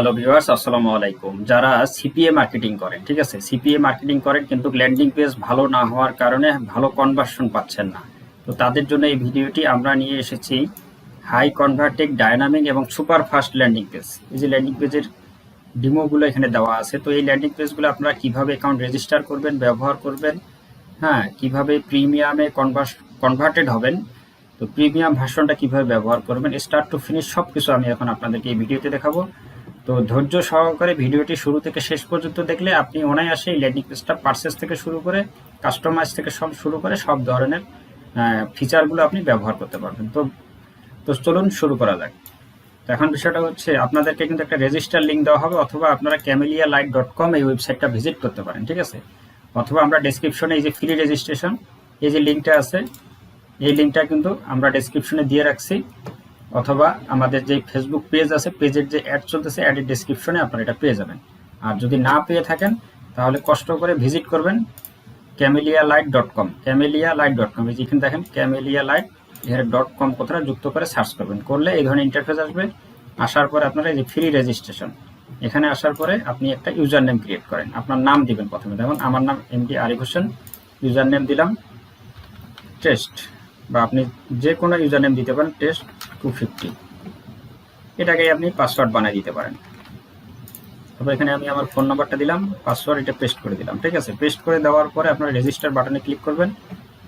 Hello viewers আসসালামু আলাইকুম। যারা সিপিএ মার্কেটিং করেন, ঠিক আছে? সিপিএ মার্কেটিং করেন কিন্তু ল্যান্ডিং পেজ ভালো না হওয়ার কারণে ভালো কনভার্সন পাচ্ছেন না। তো তাদের জন্য এই ভিডিওটি আমরা নিয়ে এসেছি হাই কনভার্টেক ডায়নামিক এবং সুপার ফাস্ট ল্যান্ডিং পেজ এই যে ল্যান্ডিং পেজের ডিমোগুলো এখানে দেওয়া আছে, তো এই ল্যান্ডিং পেজগুলো আপনারা কীভাবে অ্যাকাউন্ট রেজিস্টার করবেন, ব্যবহার করবেন হ্যাঁ কীভাবে প্রিমিয়ামে কনভার্স কনভার্টেড হবেন, তো প্রিমিয়াম ভার্সনটা কীভাবে ব্যবহার করবেন স্টার্ট টু ফিনিশ সব কিছু আমি এখন আপনাদেরকে এই ভিডিওতে দেখাবো। তো ধৈর্য সহকারে ভিডিওটি শুরু থেকে শেষ পর্যন্ত দেখলে আপনি অনায়াসে এই ল্যান্ডিং পেজটা পার্সেস থেকে শুরু করে কাস্টমাইজ থেকে সব শুরু করে সব ধরনের ফিচারগুলো আপনি ব্যবহার করতে পারবেন। তো তো চলুন শুরু করা যাক। তো এখন বিষয়টা হচ্ছে, আপনাদেরকে কিন্তু একটা রেজিস্টার লিঙ্ক দেওয়া হবে, অথবা আপনারা ক্যামেলিয়া লাইট ডট কম এই ওয়েবসাইটটা ভিজিট করতে পারেন, ঠিক আছে? অথবা আমরা ডেসক্রিপশনে এই যে ফ্রি রেজিস্ট্রেশন এই যে লিঙ্কটা আছে, এই লিঙ্কটা কিন্তু আমরা ডেসক্রিপশনে দিয়ে রাখছি। অথবা আমাদের যে ফেসবুক পেজ আছে পেজের যে অ্যাড চলতেছে অ্যাডের ডেসক্রিপশনে আপনারা এটা পেয়ে যাবেন। আর যদি না পেয়ে থাকেন, তাহলে কষ্ট করে ভিজিট করবেন Camellia Light dot com Camellia Light dot com যেখানে দেখেন ক্যামেলিয়া লাইট এখানে ডট কম কথাটা যুক্ত করে সার্চ করবেন। করলে এই ধরনের ইন্টারফেস আসবে। আসার পরে আপনারা এই যে ফ্রি রেজিস্ট্রেশন এখানে আসার পরে আপনি একটা ইউজার নেম ক্রিয়েট করেন। আপনার নাম দিবেন প্রথমে। যেমন আমার নাম MD Arif Hossain user name দিলাম টেস্ট বা আপনি যে কোনো ইউজার নেম দিতে পারেন টেস্ট টু ফিফটি এটাকে আপনি পাসওয়ার্ড বানিয়ে দিতে পারেন। তারপর এখানে আমি আমার ফোন নাম্বারটা দিলাম পাসওয়ার্ড এটা পেস্ট করে দিলাম, ঠিক আছে? পেস্ট করে দেওয়ার পরে আপনার রেজিস্টার বাটনে ক্লিক করবেন।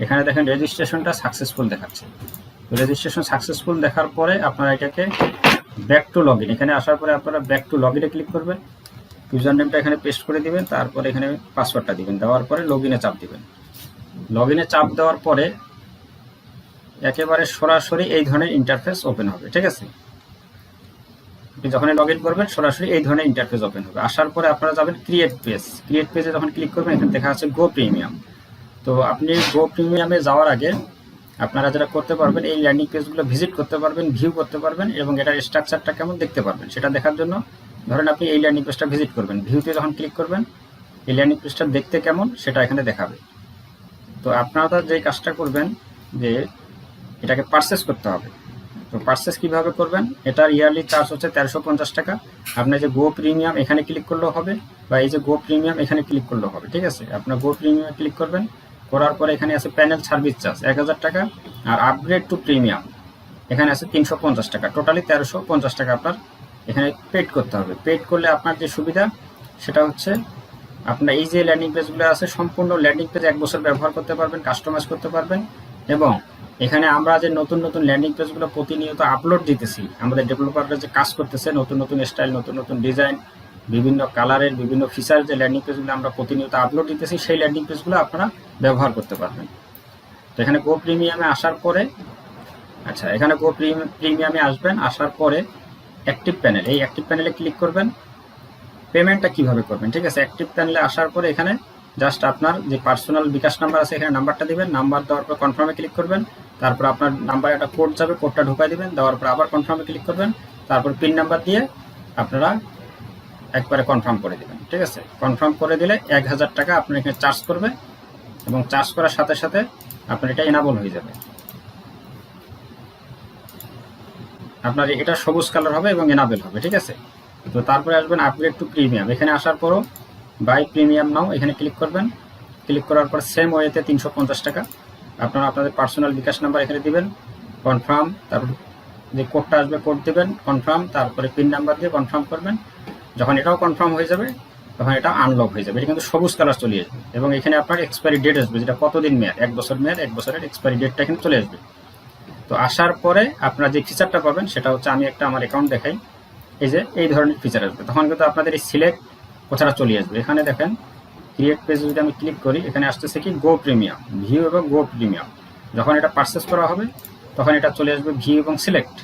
এখানে দেখেন রেজিস্ট্রেশনটা সাকসেসফুল দেখাচ্ছে। রেজিস্ট্রেশন সাকসেসফুল দেখার পরে আপনারা এটাকে ব্যাক টু লগ এখানে আসার পরে আপনারা ব্যাক টু লগ ক্লিক করবেন। ইউজার নেমটা এখানে পেস্ট করে দিবেন, তারপরে এখানে পাসওয়ার্ডটা দিবেন। দেওয়ার পরে লগ চাপ দিবেন। লগ চাপ দেওয়ার পরে একেবারে সরাসরি এই ধরনের ইন্টারফেস ওপেন হবে, ঠিক আছে? আপনি যখন লগ ইন করবেন, সরাসরি এই ধরনের ইন্টারফেস ওপেন হবে। আসার পরে আপনারা যাবেন ক্রিয়েট পেজ ক্রিয়েট পেজে যখন ক্লিক করবেন, এখানে দেখা আছে গো প্রিমিয়াম তো আপনি গো প্রিমিয়ামে যাওয়ার আগে আপনারা যেটা করতে পারবেন, এই ল্যান্ডিং পেজগুলো ভিজিট করতে পারবেন ভিউ করতে পারবেন এবং এটার স্ট্রাকচারটা কেমন দেখতে পারবেন, সেটা দেখার জন্য ধরেন আপনি এই ল্যান্ডিং পেজটা ভিজিট করবেন। ভিউতে যখন ক্লিক করবেন, এই ল্যান্ডিং পেজটা দেখতে কেমন, সেটা এখানে দেখাবে। তো আপনারা যে কাজটা করবেন, যে এটাকে পারচেস করতে হবে। তো পারচেস কীভাবে করবেন? এটার ইয়ারলি চার্জ হচ্ছে তেরোশো পঞ্চাশ টাকা। আপনার যে গো প্রিমিয়াম এখানে ক্লিক করলেও হবে বা এই যে গো প্রিমিয়াম এখানে ক্লিক করলেও হবে, ঠিক আছে? আপনার গো প্রিমিয়ামে ক্লিক করবেন। করার পরে এখানে আছে প্যানেল সার্ভিস চার্জ এক হাজার টাকা। আর আপগ্রেড টু প্রিমিয়াম এখানে আছে তিনশো পঞ্চাশ টাকা। টোটালি তেরোশো পঞ্চাশ টাকা আপনার এখানে পেড করতে হবে। পেড করলে আপনার যে সুবিধা, সেটা হচ্ছে আপনার এই যে ল্যান্ডিং পেজগুলো আছে, সম্পূর্ণ ল্যান্ডিং পেজ এক বছর ব্যবহার করতে পারবেন কাস্টমাইজ করতে পারবেন এবং এখানে আমরা যে নতুন নতুন ল্যান্ডিং পেজগুলো প্রতিনিয়ত আপলোড দিতেছি, আমাদের ডেভেলপাররা যে কাজ করতেছে, নতুন নতুন স্টাইল নতুন নতুন ডিজাইন বিভিন্ন কালারের বিভিন্ন ফিচার যে ল্যান্ডিং পেজগুলো আমরা প্রতিনিয়ত আপলোড দিতেছি, সেই ল্যান্ডিং পেজগুলো আপনারা ব্যবহার করতে পারবেন। তো এখানে গো প্রিমিয়ামে আসার পরে আচ্ছা এখানে গো প্রিমিয়ামে আসবেন, আসার পরে অ্যাক্টিভ প্যানেল এই অ্যাক্টিভ প্যানেলে ক্লিক করবেন। পেমেন্টটা কীভাবে করবেন? ঠিক আছে অ্যাক্টিভ প্যানেলে আসার পরে এখানে জাস্ট আপনার যে পার্সোনাল বিকাশ নাম্বার আছে, এখানে নাম্বারটা দিবেন নাম্বার দেওয়ার পর কনফার্মে ক্লিক করবেন। তারপর আপনার নাম্বারে একটা কোড যাবে কোডটা ঢুকাই দিবেন, দেওয়ার পর আবার কনফার্মে ক্লিক করবেন, তারপর পিন নাম্বার দিয়ে আপনারা একবারে কনফার্ম করে দেবেন, ঠিক আছে? কনফার্ম করে দিলে এক হাজার টাকা আপনার এখানে চার্জ করবে এবং চার্জ করার সাথে সাথে আপনার এটা এনাবল হয়ে যাবে। আপনার এটা সবুজ কালার হবে এবং এনাবেল হবে, ঠিক আছে? তো তারপরে আসবেন আপগ্রেড টু প্রিমিয়াম এখানে আসার পরও বাই প্রিমিয়াম নাও, এখানে ক্লিক করবেন। ক্লিক করার পর সেম ওয়েতে তিনশো পঞ্চাশ টাকা। আপনারা আপনাদের পার্সোনাল বিকাশ নাম্বার এখানে দিবেন কনফার্ম তারপর যে কোডটা আসবে কোড দেবেন কনফার্ম তারপরে পিন নাম্বার দিয়ে কনফার্ম করবেন। যখন এটাও কনফার্ম হয়ে যাবে, তখন এটা আনলক হয়ে যাবে। এটা কিন্তু সবুজ কালার চলে আসবে এবং এখানে আপনার এক্সপায়ারি ডেট আসবে, যেটা কতদিন মেয়াদ? এক বছর মেয়াদ, এক বছরের এক্সপায়ারি ডেটটা এখানে চলে আসবে। তো আসার পরে আপনারা যে ফিচারটা পাবেন, সেটা হচ্ছে আমি একটা আমার অ্যাকাউন্ট দেখাই। এই যে, এই ধরনের ফিচার আসবে। তখন কিন্তু আপনাদের এই সিলেক্ট কথাটা চলে আসবে? এখানে দেখেন ক্রিয়েট পেজ যদি আমি ক্লিক করি, এখানে আসতেছে কি গো প্রিমিয়াম ভিউ এবং গো প্রিমিয়াম যখন এটা পারচেস করা হবে, তখন এটা চলে আসবে ভিউ এবং সিলেক্ট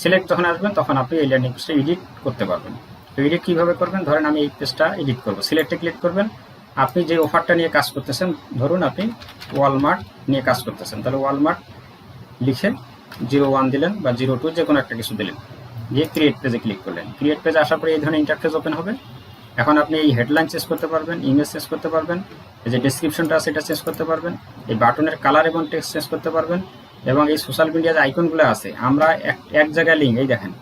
সিলেক্ট যখন আসবেন তখন আপনি এই ল্যান্ডিং পেজটা এডিট করতে পারবেন। তো এডিট কীভাবে করবেন? ধরেন আমি এই পেজটা এডিট করব। সিলেক্টে ক্লিক করবেন। আপনি যে অফারটা নিয়ে কাজ করতেছেন, ধরুন আপনি ওয়ালমার্ট নিয়ে কাজ করতেছেন। তাহলে ওয়ালমার্ট লিখে জিরো ওয়ান দিলেন বা জিরো টু যে কোনো একটা কিছু দিলেন। দিয়ে ক্রিয়েট পেজে ক্লিক করলেন। ক্রিয়েট পেজে আসার পরে এই ধরনের ইন্টারফেস ওপেন হবে। এখন আপনি এই হেডলাইন চেঞ্জ করতে পারবেন ইমেজ চেঞ্জ করতে পারবেন, এই যে ডিসক্রিপশনটা আছে এটা চেঞ্জ করতে পারবেন, এই বাটনের কালার এবং টেক্সট চেঞ্জ করতে পারবেন, এবং এই সোশ্যাল মিডিয়া যে আইকনগুলো আছে, আমরা এক এক জায়গায় লিঙ্ক এই দেখেন।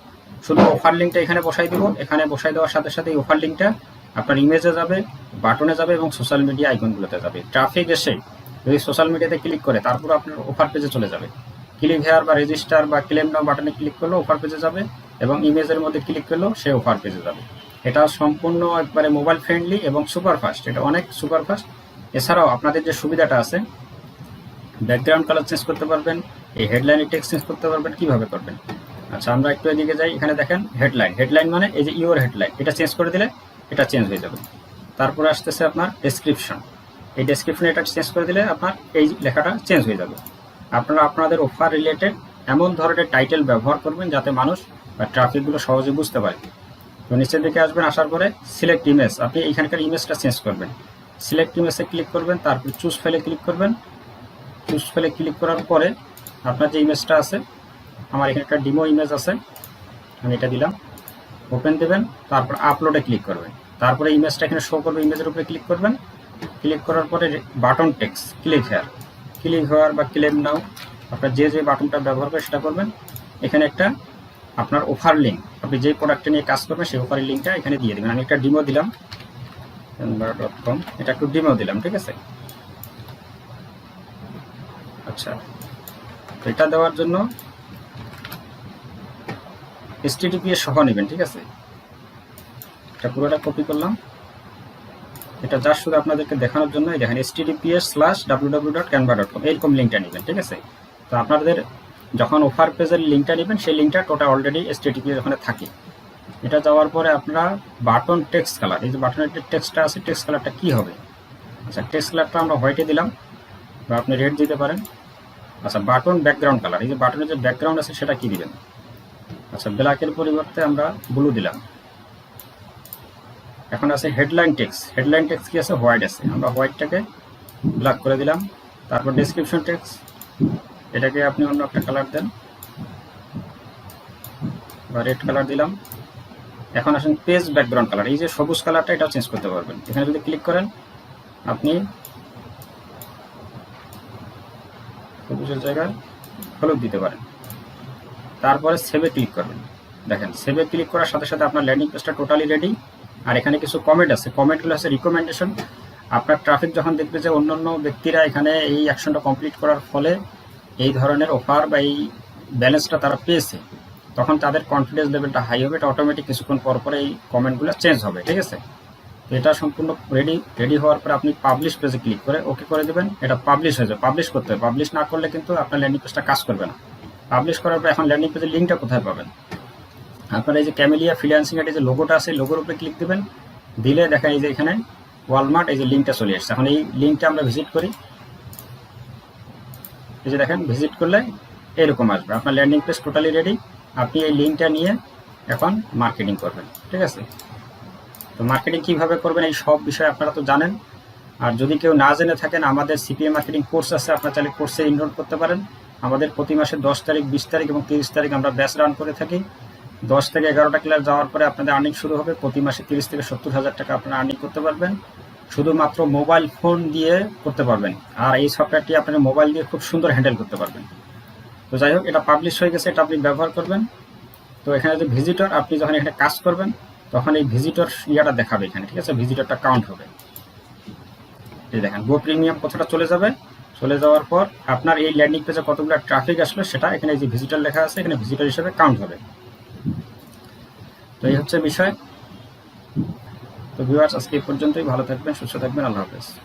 শুধু অফার লিঙ্কটা এখানে বসাই দেবো, এখানে বসাই দেওয়ার সাথে সাথে এই অফার লিঙ্কটা আপনার ইমেজে যাবে বাটনে যাবে এবং সোশ্যাল মিডিয়া আইকনগুলোতে যাবে। ট্রাফিক এসে যদি সোশ্যাল মিডিয়াতে ক্লিক করে, তারপর আপনার অফার পেজে চলে যাবে। ক্লিক হেয়ার বা রেজিস্টার বা ক্লেম নাও বাটনে ক্লিক করলেও অফার পেজে যাবে, এবং ইমেজের মধ্যে ক্লিক করলেও সে অফার পেজে যাবে। এটা সম্পূর্ণ একবারে মোবাইল ফ্রেন্ডলি এবং সুপার ফাস্ট এটা অনেক সুপার ফাস্ট এছাড়াও আপনাদের যে সুবিধাটা আছে ব্যাকগ্রাউন্ড কালার চেঞ্জ করতে পারবেন, এই হেডলাইনে টেক্সট চেঞ্জ করতে পারবেন, কীভাবে করবেন? আচ্ছা আমরা একটু এদিকে যাই, এখানে দেখেন হেডলাইন হেডলাইন মানে এই যে ইওর হেডলাইন এটা চেঞ্জ করে দিলে এটা চেঞ্জ হয়ে যাবে। তারপরে আসতেছে আপনার ডেসক্রিপশন এই ডেসক্রিপশনে এটা চেঞ্জ করে দিলে আপনার এই লেখাটা চেঞ্জ হয়ে যাবে। আপনারা আপনাদের অফার রিলেটেড এমন ধরনের টাইটেল ব্যবহার করবেন যাতে মানুষ বা ট্রাফিকগুলো সহজে বুঝতে পারে। তো নিচের দিকে আসবেন, আসার পরে সিলেক্ট ইমেজ আপনি এখানকার ইমেজটা চেঞ্জ করবেন। সিলেক্ট ইমেজে ক্লিক করবেন, তারপর চুজ ফেলে ক্লিক করবেন। চুজ ফেলে ক্লিক করার পরে আপনার যে ইমেজটা আছে, আমার এখানে একটা ডিমো ইমেজ আছে, আমি এটা দিলাম। ওপেন দেবেন, তারপর আপলোডে ক্লিক করবেন। তারপরে ইমেজটা এখানে শো করবে ইমেজের উপরে ক্লিক করবেন। ক্লিক করার পরে button text click here click হওয়ার বা ক্লেম নাও আপনার যে যে বাটনটা ব্যবহার করে সেটা করবেন। এখানে একটা আপনার অফার লিঙ্ক আপনি যে প্রোডাক্টটা নিয়ে কাজ করবেন, সেই অফারের লিঙ্কটা এখানে দিয়ে দেবেন। আমি একটা ডিমো দিলাম। ডট কম এটা একটু ডিমো দিলাম, ঠিক আছে? আচ্ছা। এটা দেওয়ার জন্য এসটিডিপিএস সহ নেবেন, ঠিক আছে? এটা পুরোটা কপি করলাম। এটা যা শুধু আপনাদেরকে দেখানোর জন্য দেখেন https slash W W dot Canva dot com এরকম লিঙ্কটা নেবেন, ঠিক আছে? তো আপনাদের যখন অফার পেজের লিঙ্কটা নেবেন, সেই লিঙ্কটা টোটাল অলরেডি এসটিডিপিএস ওখানে থাকে। এটা যাওয়ার পরে আপনারা বাটন টেক্সট কালার এই যে বাটনের যে টেক্সটটা আছে টেক্সট কালারটা কী হবে? আচ্ছা টেক্সট কালারটা আমরা হোয়াইটে দিলাম, বা আপনি রেড দিতে পারেন। আচ্ছা বাটন ব্যাকগ্রাউন্ড কালার এই যে বাটনের যে ব্যাকগ্রাউন্ড আছে, সেটা কী দিবেন? আচ্ছা ব্ল্যাকের পরিবর্তে আমরা ব্লু দিলাম। এখন আছে হেডলাইন টেক্সট হেডলাইন টেক্সট কি আছে? হোয়াইট আছে। আমরা হোয়াইটটাকে ব্ল্যাক করে দিলাম। তারপর ডেসক্রিপশন টেক্সট এটাকে আপনি অন্য একটা কালার দেন। বা রেড কালার দিলাম। এখন আসেন পেজ ব্যাকগ্রাউন্ড কালার এই যে সবুজ কালারটা এটাও চেঞ্জ করতে পারবেন। এখানে যদি ক্লিক করেন, আপনি সবুজের জায়গায় হলুদ দিতে পারেন। তারপরে সেভে ক্লিক করবেন। দেখেন সেভে ক্লিক করার সাথে সাথে আপনার ল্যান্ডিং পেজটা টোটালি রেডি আর এখানে কিছু কমেন্ট আছে। কমেন্টগুলো আছে রিকমেন্ডেশন আপনার ট্রাফিক যখন দেখবে যে অন্য অন্য ব্যক্তিরা এখানে এই অ্যাকশনটা কমপ্লিট করার ফলে এই ধরনের অফার বা এই ব্যালেন্সটা তারা পেয়েছে, তখন তাদের কনফিডেন্স লেভেলটা হাই হবে, এটা অটোমেটিক কিছুক্ষণ পর পরে এই কমেন্টগুলো চেঞ্জ হবে, ঠিক আছে? এটা সম্পূর্ণ রেডি রেডি হওয়ার পরে আপনি পাবলিশ পেজে ক্লিক করে ওকে করে দেবেন, এটা পাবলিশ হয়ে যাবে পাবলিশ করতে হবে পাবলিশ না করলে কিন্তু আপনার ল্যান্ডিং পেজটা কাজ করবে না। পাবলিশ করার পর এখন ল্যান্ডিং পেজের লিঙ্কটা কোথায় পাবেন? আপনার এই যে ক্যামেলিয়া ফ্রিল্যান্সিং এর যে লোগোটা আছে লোগোর উপরে ক্লিক দেবেন, দিলে দেখা এই যে এখানে ওয়ালমার্ট এই যে লিঙ্কটা চলে আসছে। এখন এই লিঙ্কটা আমরা ভিজিট করি এই যে দেখেন ভিজিট করলে এরকম আসবে। আপনার ল্যান্ডিং পেজ টোটালি রেডি আপনি এই লিঙ্কটা নিয়ে এখন মার্কেটিং করবেন, ঠিক আছে? তো মার্কেটিং কীভাবে করবেন এই সব বিষয় আপনারা তো জানেন। আর যদি কেউ না জেনে থাকেন, আমাদের সিপিএ মার্কেটিং কোর্স আছে, আপনারা চাইলে কোর্সে এনরোল করতে পারেন। আমাদের প্রতি মাসে দশ তারিখ, বিশ তারিখ এবং তিরিশ তারিখ আমরা ব্যাচ রান করে থাকি। দশ থেকে এগারোটা ক্লাস যাওয়ার পরে আপনাদের আর্নিং শুরু হবে। প্রতি মাসে তিরিশ থেকে সত্তর হাজার টাকা আপনারা আর্নিং করতে পারবেন। শুধুমাত্র মোবাইল ফোন দিয়ে করতে পারবেন। আর এই সফটওয়্যারটি আপনার মোবাইল দিয়ে খুব সুন্দর হ্যান্ডেল করতে পারবেন। তো যাই হোক, এটা পাবলিশ হয়ে গেছে, এটা আপনি ব্যবহার করবেন। তো এখানে যে ভিজিটর আপনি যখন এখানে কাজ করবেন, তখন এই ভিজিটর ইয়াটা দেখাবে এখানে, ঠিক আছে? ভিজিটরটা কাউন্ট হবে। এই দেখেন গো প্রিমিয়াম কথাটা চলে যাবে। চলে যাওয়ার পর আপনার এই ল্যান্ডিং পেজে কতগুলো ট্রাফিক আসলো সেটা এখানে যে ভিজিটর লেখা আছে, এখানে ভিজিটর হিসেবে কাউন্ট হবে। তো এই হচ্ছে বিষয়। তো ভিউয়ার্স আজকে এই পর্যন্তই। ভালো থাকবেন সুস্থ থাকবেন। আল্লাহ হাফেজ।